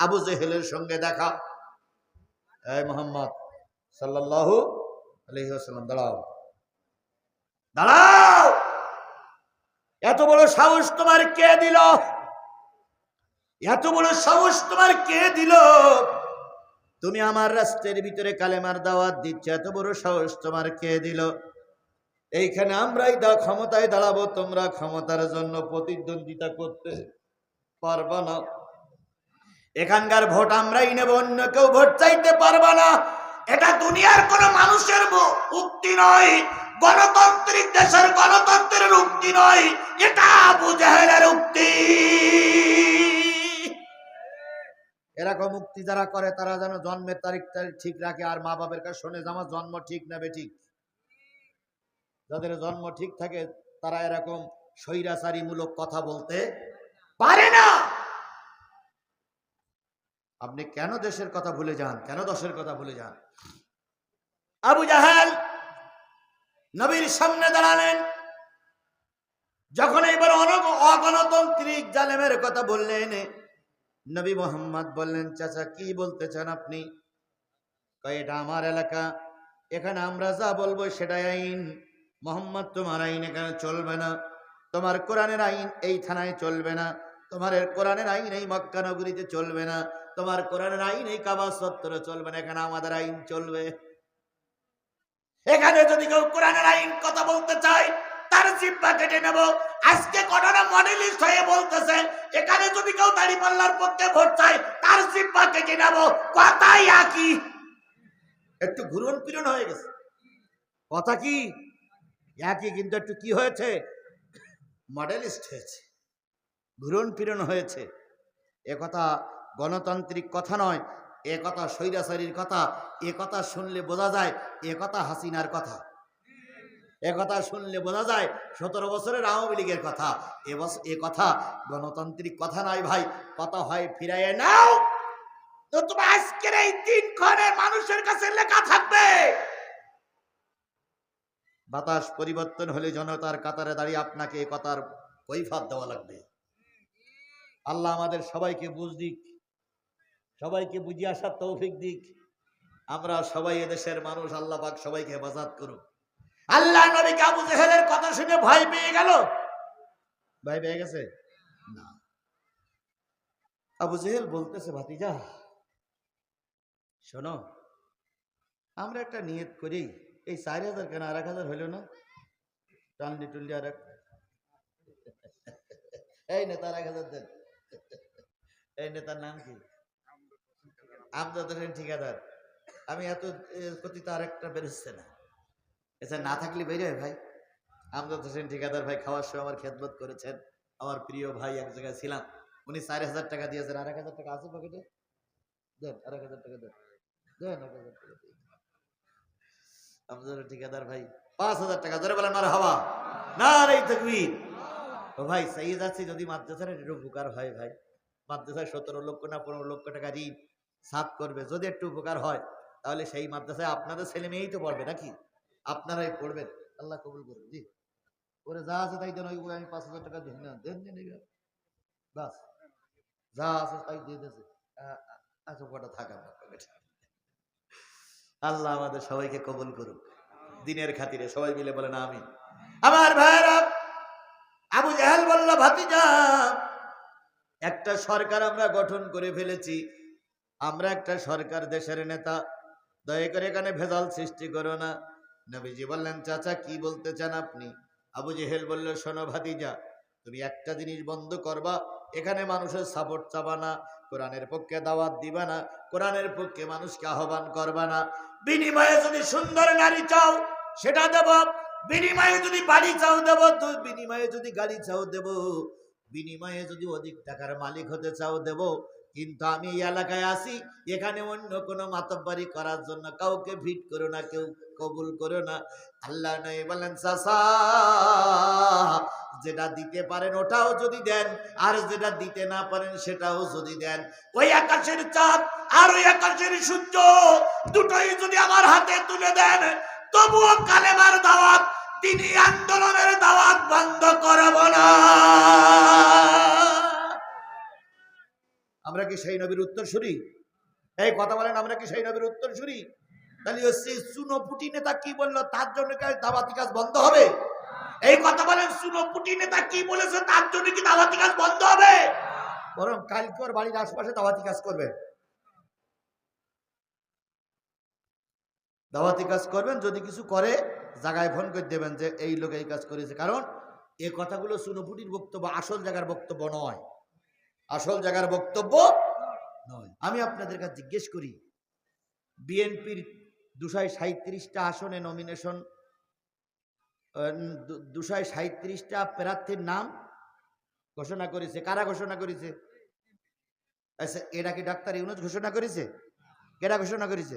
আবু জেহেলের সঙ্গে দেখা। এই মোহাম্মদ সাল্লাল্লাহু আলাইহি দাঁড়াও। দাঁড়াও! এত বড় সাহস তোমার কে দিল? এত বড় সাহস তোমার কে দিল? তুমি আমার রাস্তার ভিতরে কালেমার দাওয়াত দিচ্ছ, এত বড় সাহস তোমার কে দিল? এইখানে আমরাই দা, ক্ষমতায় দাঁড়াবো, তোমরা ক্ষমতার জন্য প্রতিদ্বন্দ্বিতা করতে পারবা না। এখানকার ভোট আমরাই নেব, অন্য কেউ ভোট চাইতে পারবা না। এটা দুনিয়ার কোন মানুষের উক্তি নয়। গণতান্ত্রিক দেশের গণতন্ত্রের উক্তি নয়। এটা আবু জাহেলের উক্তি। এরকম মুক্তি যারা করে, তারা যেন জন্মের তারিখ তারিখ ঠিক রাখে আর মা বাবার কাছে শোনে আমার জন্ম ঠিক নেবে ঠিক। যাদের জন্ম ঠিক থাকে, তারা এরকম স্বৈরাচারী মূলক কথা বলতে পারে না। আপনি কেন দেশের কথা ভুলে যান? কেন দশের কথা ভুলে যান? আবু জাহেল নবীর সামনে দাঁড়ালেন। যখন এবার অনগ- অগণতান্ত্রিক জালেমের কথা বললেন, নবী মোহাম্মদ বললেন, চাচা, কি বলতে চান আপনি? এটা আমার এলাকা। এখানে আমরা যা বলব সেটাই আইন। মোহাম্মদ, তোমার আইন এখানে চলবে না। তোমার কোরআনের আইন এই থানায় চলবে না। তোমার কোরআনের আইন এই মক্কা নগরীতে চলবে না। তোমার কোরআনের আইন এই কাবা সত্তরে চলবে না, এখানে আমাদের আইন চলবে। এখানে যদি কেউ কোরআনের আইন কথা বলতে চায়, তার জিব্বা কেটে নেব। আজকে ঘটনা মডেলিস্ট হয়ে বলতেছে, এখানে যদি কেউ দাড়ি পাল্লার পক্ষে ভোট চায়, তার জিব্বা কেটে নেব। কথাই একই। একটু ঘুরন ফিরন হয়ে গেছে। কথা কি? একই, কিন্তু একটু কি হয়েছে? মডেলিস্ট হয়েছে। ঘুরন ফিরন হয়েছে। এ কথা গণতান্ত্রিক কথা নয়, এ কথা স্বৈরাচারীর কথা, এ কথা শুনলে বোঝা যায় এ কথা হাসিনার কথা। এ কথা শুনলে বোঝা যায় সতেরো বছরের আওয়ামী লীগের কথা। এ বছ- এ কথা গণতান্ত্রিক কথা নয় ভাই, কথা হয় ফিরাইয়ে নাও। তো তোমার আজকের এই তিন ক্ষণে মানুষের কাছে লেখা থাকবে। বাতাস পরিবর্তন হলে জনতার কাতারে দাঁড়িয়ে আপনাকে এ কথার কৈফাত দেওয়া লাগবে। আল্লাহ আমাদের সবাইকে বুঝ দিক, সবাইকে বুঝিয়ে আসার তৌফিক দিক। আমরা সবাই এদেশের মানুষ, আল্লাহ পাক সবাইকে হেফাজত করুক। আল্লাহ নবী আবু জেহেলের কথা শুনে ভয় পেয়ে গেল? ভয় পেয়ে গেছে? না। আবু জেহেল বলতেছে, ভাতিজা, শোনো, আমরা একটা নিয়ত করি, এই চার হাজার কেন আর এক হাজার হইল না? টানলি টুললি আর এক এই নেতার এক হাজার দেন। এই নেতার নাম কি? আমজাদ হোসেন ঠিকাদার। আমি এত প্রতি তো আর একটা বেরোচ্ছে না। এছাড়া না থাকলে বেরোয় ভাই। আমজাদ হোসেন ঠিকাদার ভাই খাওয়ার সময় আমার খেদমত করেছেন। আমার প্রিয় ভাই এক জায়গায় ছিলাম। উনি চার হাজার টাকা দিয়েছেন। আর এক হাজার টাকা আছে পকেটে দেন, আর এক হাজার টাকা দেন। দেন, এক হাজার টাকা। আমজাদ ঠিকাদার ভাই, পাঁচ হাজার টাকা। ধরে বলেন আর হাওয়া না রে তকবীর। ভাই সেই যাচ্ছে যদি মাদ্রাসার একটু উপকার হয় ভাই। মাদ্রাসায় সতেরো লক্ষ না পনেরো লক্ষ টাকা ঋণ সাফ করবে, যদি একটু উপকার হয়, তাহলে সেই মাদ্রাসায় আপনাদের ছেলে মেয়েই তো পড়বে নাকি? আপনারাই পড়বেন। আল্লাহ কবুল করুন, জি। ওরে যা আছে তাই দেন, ওই আমি পাঁচ হাজার টাকা দিই। না, দেন বাস, যা আছে তাই দিয়ে দিয়েছে। এত কটা থাকা আল্লাহ আমাদের সবাইকে কবুল করুক। দিনের খাতিরে সবাই মিলে বলেন আমি আমার ভাইরা আবু জাহেল বলল, ভাতিজা একটা সরকার আমরা গঠন করে ফেলেছি। আমরা একটা সরকার দেশের নেতা। দয়া করে এখানে ভেজাল সৃষ্টি করো না। নবীজি বললেন, চাচা, কি বলতে চান আপনি? আবু জেহেল বলল, শোনো ভাতিজা, তুমি একটা জিনিস বন্ধ করবা, এখানে মানুষের সাপোর্ট চাবা না, কোরআনের পক্ষে দাওয়াত দিবা না, কোরআনের পক্ষে মানুষকে আহ্বান করবা না। বিনিময়ে যদি সুন্দর নারী চাও, সেটা দেব। বিনিময়ে যদি বাড়ি চাও দেব বিনিময়ে যদি গাড়ি চাও দেব। বিনিময়ে যদি অধিক টাকার মালিক হতে চাও দেব। কিন্তু আমি এই এলাকায় আসি এখানে অন্য কোনো মাতব্বারি করার জন্য কাউকে ভিট করো না, কেউ কবুল করো না। আল্লাহ নয় বলেন যেটা দিতে পারেন ওটাও যদি দেন, আর যেটা দিতে না পারেন সেটাও যদি দেন। ওই আকাশের চাঁদ আর ওই আকাশের সূর্য দুটোই যদি আমার হাতে তুলে দেন, তবুও কালেমার দাওয়াত, তিনি আন্দোলনের দাওয়াত বন্ধ করব না। আমরা কি সেই নবীর উত্তর শুনি এই কথা বলেন, আমরা কি সেই নবীর উত্তর শুনি তাহলে সেই সুনোপুটি নেতা কি বলল? তার জন্য কি দাবাতি কাজ বন্ধ হবে? এই কথা বলেন, সুনোপুটি নেতা কি বলেছে? তার জন্য কি দাবাতি কাজ বন্ধ হবে? বরং কালকে ওর বাড়ির আশপাশে দাওয়াতি কাজ করবেন দাওয়াতি কাজ করবেন, যদি কিছু করে, জায়গায় ফোন করে দেবেন যে এই লোক এই কাজ করেছে। কারণ এ কথাগুলো সুনোপুটির বক্তব্য আসল জায়গার বক্তব্য নয়। আসল জায়গার বক্তব্য নয়। আমি আপনাদের কাছে জিজ্ঞেস করি, বিএনপির দুশায় সাঁত্রিশটা আসনে নমিনেশন দুশায় সাঁত্রিশটা প্রার্থীর নাম ঘোষণা করেছে। কারা ঘোষণা করেছে? আচ্ছা এটা কি ডাক্তার ইউনুস ঘোষণা করেছে? কেরা ঘোষণা করেছে?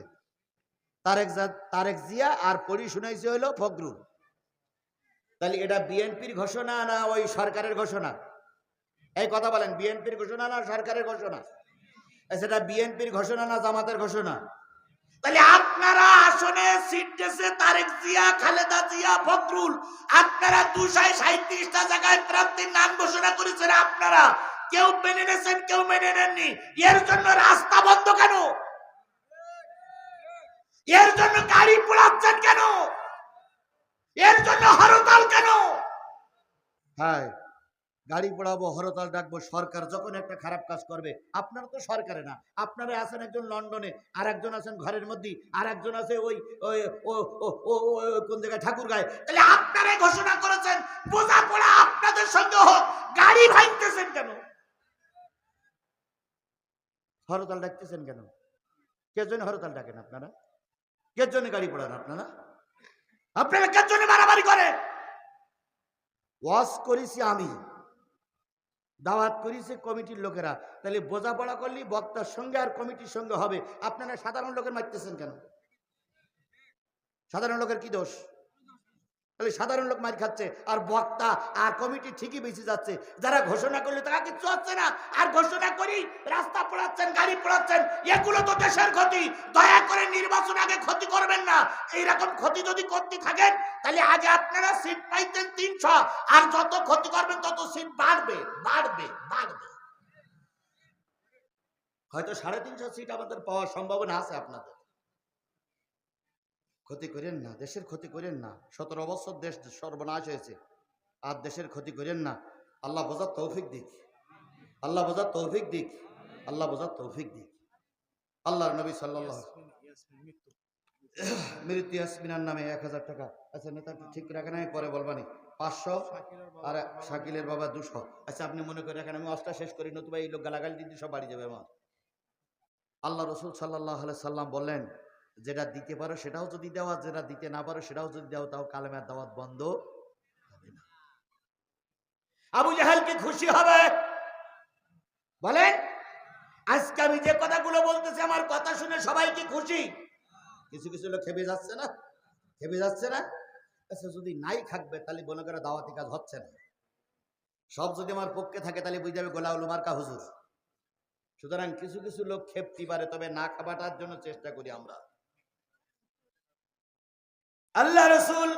তারেক তারেক জিয়া আর পড়ি শুনাইছে হলো ফখরুল। তাহলে এটা বিএনপির ঘোষণা না ওই সরকারের ঘোষণা? এই কথা বলেন, বিএনপির ঘোষণা না সরকারের ঘোষণা? এটা বিএনপির ঘোষণা না জামাতের ঘোষণা? তাহলে আপনারা আসনে সিট তারেক জিয়া, খালেদা জিয়া, ফখরুল। আপনারা দুশায় সাঁত্রিশটা জায়গায় প্রার্থীর নাম ঘোষণা করেছেন আপনারা। কেউ মেনে নিয়েছেন, কেউ মেনে নেননি। এর জন্য রাস্তা বন্ধ কেন? এর জন্য গাড়ি পোড়াচ্ছেন কেন? এর জন্য হরতাল কেন? হ্যাঁ। গাড়ি পড়াবো, হরতাল ডাকবো, সরকার যখন একটা খারাপ কাজ করবে, আপনারা তো সরকারে না। আপনারা আছেন একজন লন্ডনে আর একজন আছেন ঘরের মধ্যে আর একজন আছে ওই কোন জায়গায় ঠাকুর গায়ে তাহলে আপনারাই ঘোষণা করেছেন বোঝা পড়া আপনাদের সঙ্গে হোক, গাড়ি ভাঙতেছেন কেন? হরতাল ডাকতেছেন কেন? কে জন্য হরতাল ডাকেন আপনারা? কে জন্য গাড়ি পোড়ান আপনারা? আপনারা কে জন্য মারামারি করেন? ওয়াশ করেছি আমি। দাওয়াত করিছে কমিটির লোকেরা। তাহলে বোঝাপড়া করলে বক্তার সঙ্গে আর কমিটির সঙ্গে হবে। আপনারা সাধারণ লোকের মারতেছেন কেন? সাধারণ লোকের কি দোষ? তাহলে সাধারণ লোক মার খাচ্ছে, আর বক্তা, আর কমিটি ঠিকই বেঁচে যাচ্ছে। যারা ঘোষণা করলে তারা কিচ্ছু হচ্ছে না। আর ঘোষণা করি, রাস্তা পোড়াচ্ছেন, গাড়ি পোড়াচ্ছেন, এগুলো তো দেশের ক্ষতি। দয়া করে নির্বাচন আগে ক্ষতি করবেন না। এইরকম ক্ষতি যদি করতে থাকেন, তাহলে আগে আপনারা সিট পাইতেন তিনশো। আর যত ক্ষতি করবেন, তত সিট বাড়বে বাড়বে বাড়বে। হয়তো সাড়ে তিনশো সিট আমাদের পাওয়ার সম্ভাবনা আছে আপনাদের। ক্ষতি করেন না দেশের ক্ষতি করেন না। সতেরো বছর দেশ সর্বনাশ হয়েছে আর দেশের ক্ষতি করেন না। আল্লাহ বোঝার তৌফিক দিক। আল্লাহ বোঝার তৌফিক দিক। আল্লাহ বোঝার তৌফিক দিক। আল্লাহর নবী সাল্লাহ মৃত্যু। ইয়াসমিনার নামে এক হাজার টাকা। আচ্ছা নেতা ঠিক রাখেন আমি পরে বলবানি পাঁচশো? আর শাকিলের বাবা দুশো। আচ্ছা আপনি মনে করে রাখেন আমি অষ্টা শেষ করি নতুবা এই লোক গালাগালি দিতে সব বাড়ি যাবে আমার। আল্লাহ রসুল সাল্লাহ সাল্লাম বললেন যেটা দিতে পারো সেটাও যদি দেওয়া যেটা দিতে না পারো সেটাও যদি দেওয়া তাও কালেমার দাওয়াত বন্ধ হবে না। আবু জাহেল কি খুশি হবে? বলেন, আজকে আমি যে কথাগুলো বলতেছি, আমার কথা শুনে সবাই কি খুশি? কিছু কিছু লোক খেপে যাচ্ছে না? খেপে যাচ্ছে না? আচ্ছা যদি নাই থাকবে, তাহলে মনে করে দাওয়াতি কাজ হচ্ছে না। সব যদি আমার পক্ষে থাকে, তাহলে বুঝে যাবে গোলাউল মার্কা হুজুর। সুতরাং কিছু কিছু লোক খেপতে পারে, তবে না খাবাটার জন্য চেষ্টা করি আমরা। আল্লাহ রসুল,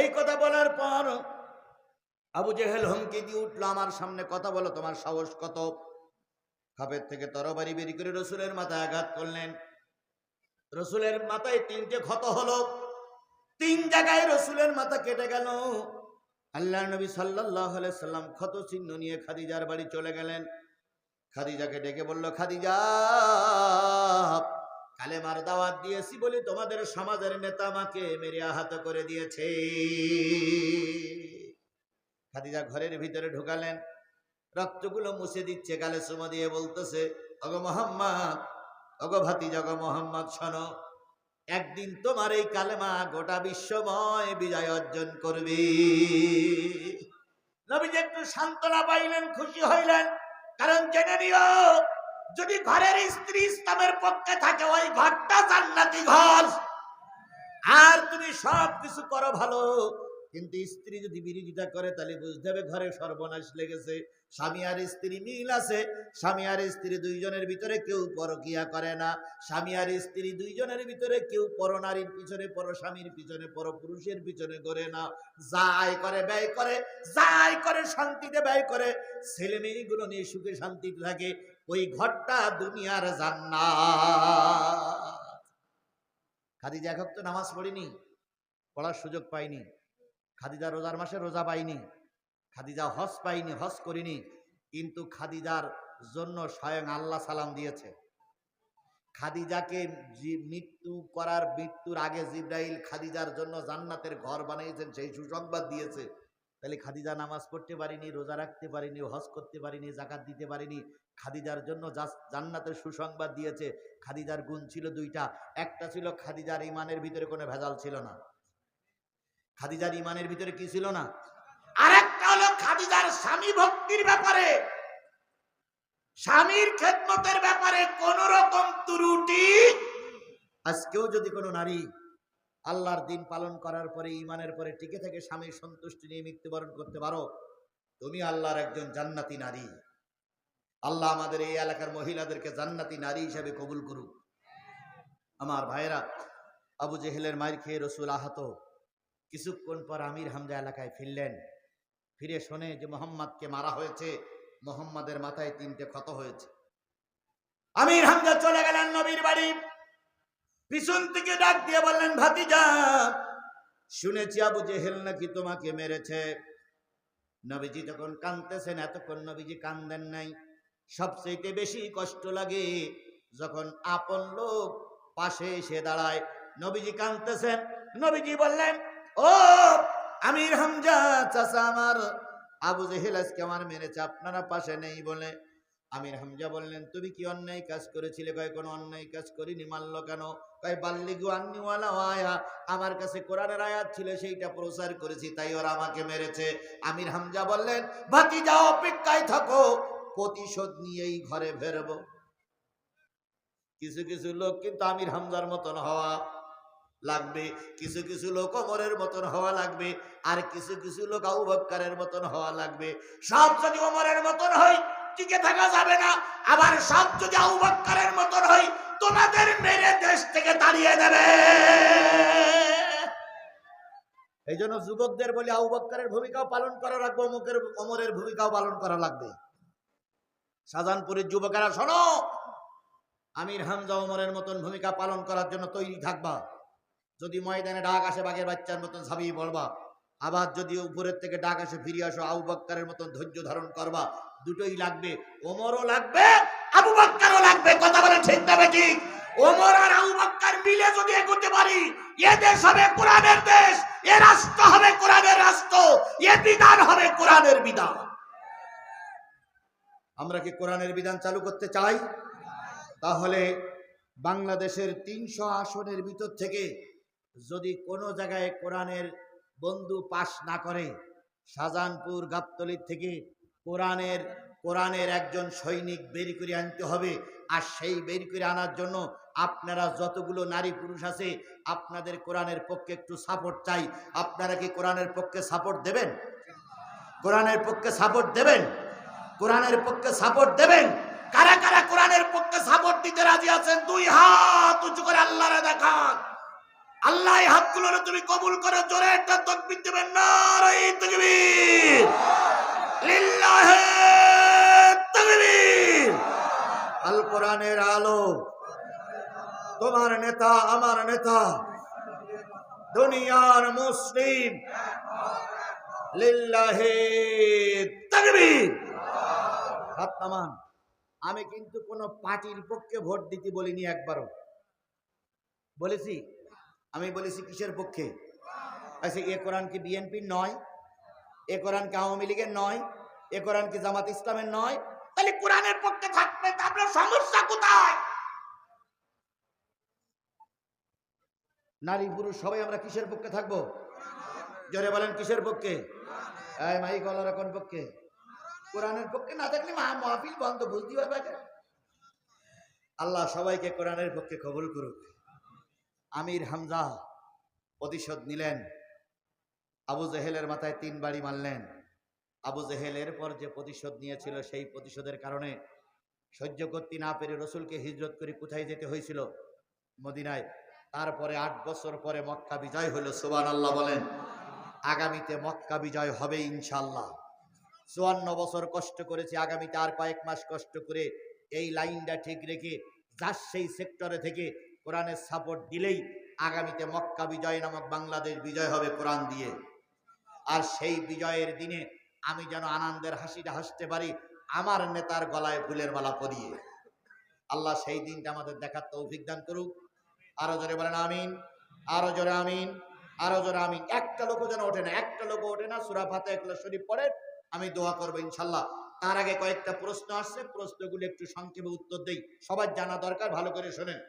এই কথা বলার পর আবু জেহেল হুমকি দিয়ে উঠল আমার সামনে, কথা বলো, তোমার সাহস কত? খাপের থেকে তরবারি বেরি করে রসুলের মাথায় আঘাত করলেন। রসুলের মাথায় তিনটে ক্ষত হলো। তিন জায়গায় রসুলের মাথা কেটে গেল। আল্লাহ নবী সাল্লাহ সাল্লাম ক্ষত চিহ্ন নিয়ে খাদিজার বাড়ি চলে গেলেন। খাদিজাকে ডেকে বলল, খাদিজা কালেমার দাওয়াত দিয়েছি বলে তোমাদের সমাজের নেতা আমাকে মেরে আহত করে দিয়েছে। খাদিজা ঘরের ভিতরে ঢুকালেন, রক্তগুলো মুছে দিচ্ছে, গালে চুমা দিয়ে বলতেছে অগ মোহাম্মদ অগ ভাতিজা অগ মোহাম্মদ, শোনো, একদিন তোমার এই কালেমা গোটা বিশ্বময় বিজয় অর্জন করবে। নবীজি একটু সান্ত্বনা পাইলেন, খুশি হইলেন, কারণ জেনে নিও যদি ঘরের স্ত্রী ইসলামের পক্ষে থাকে, ওই ঘরটা জান্নাতি ঘর। আর তুমি সব কিছু করো ভালো, কিন্তু স্ত্রী যদি বিরোধিতা করে, তাহলে বুঝতে হবে ঘরে সর্বনাশ লেগেছে। স্বামী আর স্ত্রী মিল আছে, স্বামী আর স্ত্রী দুইজনের ভিতরে কেউ পরকিয়া করে না। স্বামী আর স্ত্রী দুইজনের ভিতরে কেউ পর নারীর পিছনে, পর স্বামীর পিছনে, পর পুরুষের পিছনে করে না। যা আয় করে, ব্যয় করে, যা আয় করে, শান্তিতে ব্যয় করে। ছেলে মেয়েগুলো নিয়ে সুখে শান্তিতে থাকে। ওই ঘরটা দুনিয়ার জান্নাত। খাদিজা এক তো নামাজ পড়িনি, পড়ার সুযোগ পাইনি খাদিজা রোজার মাসে রোজা পাইনি খাদিজা হজ পাইনি হজ করিনি, কিন্তু খাদিজার জন্য স্বয়ং আল্লাহ সালাম দিয়েছে। খাদিজাকে মৃত্যু করার মৃত্যুর আগে জিব্রাইল খাদিজার জন্য জান্নাতের ঘর বানিয়েছেন, সেই সুসংবাদ দিয়েছে। তাহলে খাদিজা নামাজ পড়তে পারিনি, রোজা রাখতে পারিনি, হজ করতে পারিনি, জাকাত দিতে পারিনি। খাদিজার জন্য জান্নাতের সুসংবাদ দিয়েছে। খাদিজার গুণ ছিল দুইটা। একটা ছিল খাদিজার ইমানের ভিতরে কোনো ভেজাল ছিল না। খাদিজার ইমানের ভিতরে কি ছিল না? আরেকটা হলো খাদিজার স্বামী ভক্তির ব্যাপারে। স্বামীর খেদমতের ব্যাপারে কোন রকম ত্রুটি আজকেও যদি কোনো নারী আল্লাহর দিন পালন করার পরে ইমানের পরে টিকে থেকে স্বামীর সন্তুষ্টি নিয়ে মৃত্যুবরণ করতে পারো। তুমি আল্লাহর একজন জান্নাতি নারী। আল্লাহ আমাদের এই এলাকার মহিলাদেরকে জান্নাতি নারী হিসেবে কবুল করুক। আমার ভাইয়েরা, আবু জেহেলের মায়ের খেয়ে রসুল আহত। কিছুক্ষণ পর আমির হামজা এলাকায় ফিরলেন। ফিরে শোনে যে মোহাম্মদকে মারা হয়েছে। মোহাম্মদের মাথায় তিনটে ক্ষত হয়েছে। আমির হামজা চলে গেলেন নবীর বাড়ি। পিছন থেকে ডাক দিয়ে বললেন, ভাতিজা, শুনেছি আবু জেহেল নাকি তোমাকে মেরেছে। নবীজি যখন কাঁদতেছেন, এতক্ষণ নবীজি কান্দেন নাই। সবচেয়ে বেশি কষ্ট লাগে যখন আপন লোক পাশে এসে দাঁড়ায়। নবীজি কাঁদতেছেন। নবীজি বললেন, ও আমির হামজা, চাচা আমার আবু জেহেল আজকে আমার মেরেছে, আপনারা পাশে নেই বলে। আমির হামজা বললেন, তুমি কি অন্যায় কাজ করেছিলে? কয়, কোনো অন্যায় কাজ করিনি, মানলো কেন? কয়, বাল্লিগু আন্নিওয়ালা আয়া আমার কাছে কোরআনের আয়াত ছিল, সেইটা প্রচার করেছি, তাই ওরা আমাকে মেরেছে। আমির হামজা বললেন ভাতিজা অপেক্ষায় থাকো, প্রতিশোধ নিয়েই ঘরে ফেরব। কিছু কিছু লোক কিন্তু আমির হামজার মতন হওয়া লাগবে, কিছু কিছু লোক ওমরের মতন হওয়া লাগবে, আর কিছু কিছু লোক আবু বক্কারের মতন হওয়া লাগবে। সব যদি ওমরের মতন হয় টিকে থাকা যাবে না। আবার সব যদি আবু মতন হয়, তোমাদের মেরে দেশ থেকে তাড়িয়ে দেবে। এই জন্য যুবকদের বলি, আবু ভূমিকাও পালন করা লাগবে, অমুকের অমরের ভূমিকাও পালন করা লাগবে। শাহজাহানপুরের যুবকেরা, শোনো! আমির হামজা ওমরের মতন ভূমিকা পালন করার জন্য তৈরি থাকবা। যদি ময়দানে ডাক আসে, বাঘের বাচ্চার মতন ঝাঁপিয়ে পড়বা। আবার যদি উপরের থেকে ডাক আসে, ফিরে আসো, আবু বক্কারের মতন ধৈর্য ধারণ করবা। দুটোই লাগবে। ওমরও লাগবে, আবু বক্কারও লাগবে। কথা বলে ঠিক তবে ঠিক ওমর আর আবু বক্কার মিলে যদি এগোতে পারি, এ দেশ হবে কোরআনের দেশ, এ রাষ্ট্র হবে কোরআনের রাষ্ট্র, এ বিধান হবে কোরআনের বিধান। আমরা কি কোরআনের বিধান চালু করতে চাই? তাহলে বাংলাদেশের তিনশো আসনের ভিতর থেকে যদি কোনো জায়গায় কোরআনের বন্ধু পাশ না করে, শাহজাহানপুর গাবতলির থেকে কোরআনের কোরআনের একজন সৈনিক বের করে আনতে হবে। আর সেই বের করে আনার জন্য আপনারা যতগুলো নারী পুরুষ আছে, আপনাদের কোরআনের পক্ষে একটু সাপোর্ট চাই। আপনারা কি কোরআনের পক্ষে সাপোর্ট দেবেন? কোরআনের পক্ষে সাপোর্ট দেবেন? কোরআনের পক্ষে সাপোর্ট দেবেন? কারা কারা কোরআনের পক্ষে সাপোর্ট দিতে রাজি আছেন? দুই হাত উঁচু করে আল্লাহরে দেখান আল্লাহ, এই হাতগুলো তুমি কবুল করে, জোরে একটা তকবির দেবেন। না তকবীর। আল আলো। তোমার নেতা, আমার নেতা। দুনিয়ার মুসলিম। হাত আমি কিন্তু কোনো পার্টির পক্ষে ভোট দিতে বলিনি একবারও। বলেছি আমি বলেছি কিসের পক্ষে? আচ্ছা এ কোরআন কি বিএনপির নয়, এ কোরআন কি আওয়ামী লীগের নয়, এ কোরআন কি জামাত ইসলামের নয়, তাহলে কোরআনের পক্ষে থাকবে তারপরে সমস্যা কোথায়? নারী, পুরুষ, সবাই আমরা কিসের পক্ষে থাকব? জোরে বলেন, কিসের পক্ষে? মাই গলার কোন পক্ষে? কোরআনের পক্ষে না থাকলে মা মাহফিল বন্ধ বুঝতে পারবে আল্লাহ সবাইকে কোরআনের পক্ষে কবুল করুক। আমির হামজা প্রতিশোধ নিলেন। আবু জেহেলের মাথায় তিন বাড়ি মারলেন। আবু জেহেলের পর যে প্রতিশোধ নিয়েছিল সেই প্রতিশোধের কারণে সহ্য করতে না পেরে রসুলকে হিজরত করে কোথায় যেতে হয়েছিল মদিনায়? তারপরে আট বছর পরে মক্কা বিজয় হলো সুবান আল্লাহ বলেন। আগামীতে মক্কা বিজয় হবে ইনশাল্লাহ চুয়ান্ন বছর কষ্ট করেছি, আগামীতে আর কয়েক মাস কষ্ট করে এই লাইনটা ঠিক রেখে, যার সেই সেক্টরে থেকে কোরআনের সাপোর্ট দিলেই আগামীতে মক্কা বিজয় নামক বাংলাদেশ বিজয় হবে কোরআন দিয়ে। আর সেই বিজয়ের দিনে আমি যেন আনন্দের হাসিটা হাসতে পারি, আমার নেতার গলায় ফুলের মালা পরিয়ে। আল্লাহ সেই দিনটা আমাদের দেখার তৌফিক দান করুক। আরও জোরে বলেন আমিন, আরও জোরে আমিন, আরও জোরে আমিন। একটা লোকও যেন ওঠে না, একটা লোক ওঠে না, সুরা ফাতে একলা শরীফ পড়ে আমি দোয়া করব ইনশাল্লাহ তার আগে কয়েকটা প্রশ্ন আসছে, প্রশ্নগুলো একটু সংক্ষেপে উত্তর দেই। সবার জানা দরকার, ভালো করে শোনেন।